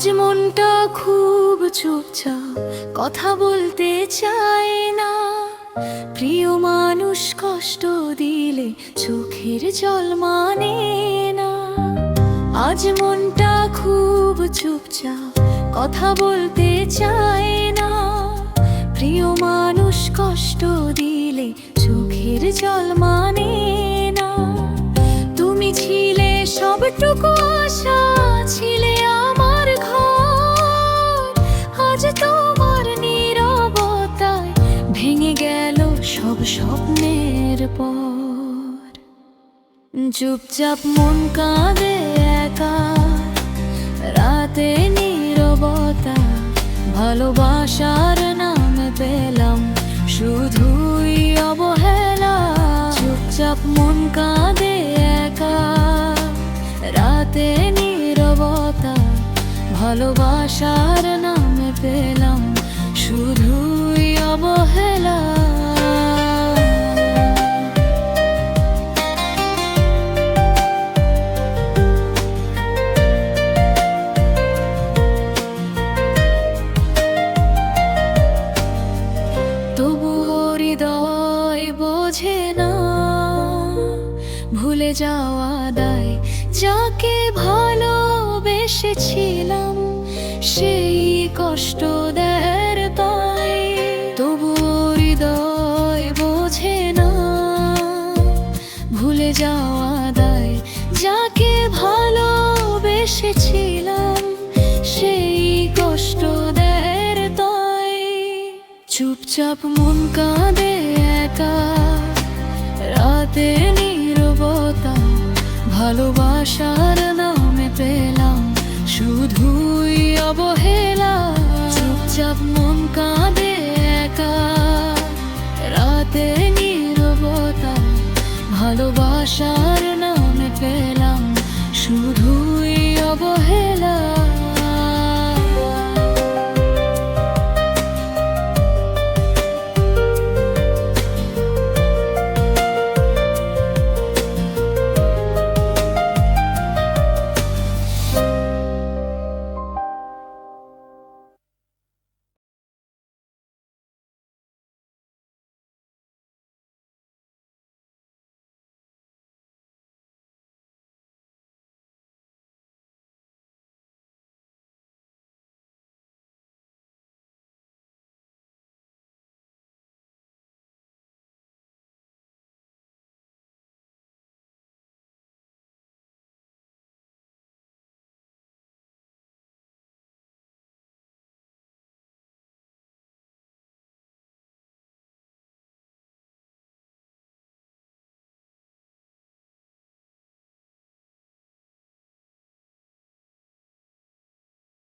আজ মনটা খুব চুপচাপ, কথা বলতে চায় না। প্রিয় মানুষ কষ্ট দিলে চোখের জল মানে না। আজ মনটা খুব চুপচাপ, কথা বলতে চায় না। প্রিয় মানুষ কষ্ট দিলে চোখের জল মানে না। তুমি ছিলে সবটুকু আশা। গেল সব স্বপ্নের পর। চুপচাপ মন কাঁদে একা। রাতে নীরবতা, ভালোবাসার নাম পেলাম, শুধুই অবহেলা। চুপচাপ মন কাঁদে একা। রাতে নীরবতা, ভালোবাসার নাম পেলাম। ভুলে যাওয়া দায় যাকে ভালোবেসেছিলাম, সেই কষ্ট দের তাই তবু হৃদয় বোঝে না, ভুলে যাওয়া দায় যাকে ভালোবেসেছিলাম, সেই কষ্ট দের তাই চুপচাপ মন কাঁদে ভালোবাসার নামে পেলাম, শুধুই অবহেলা। চুপচাপ মন কাঁদে একা। রাতে নিরবতা ভালোবাসার নামে পেলাম শুধু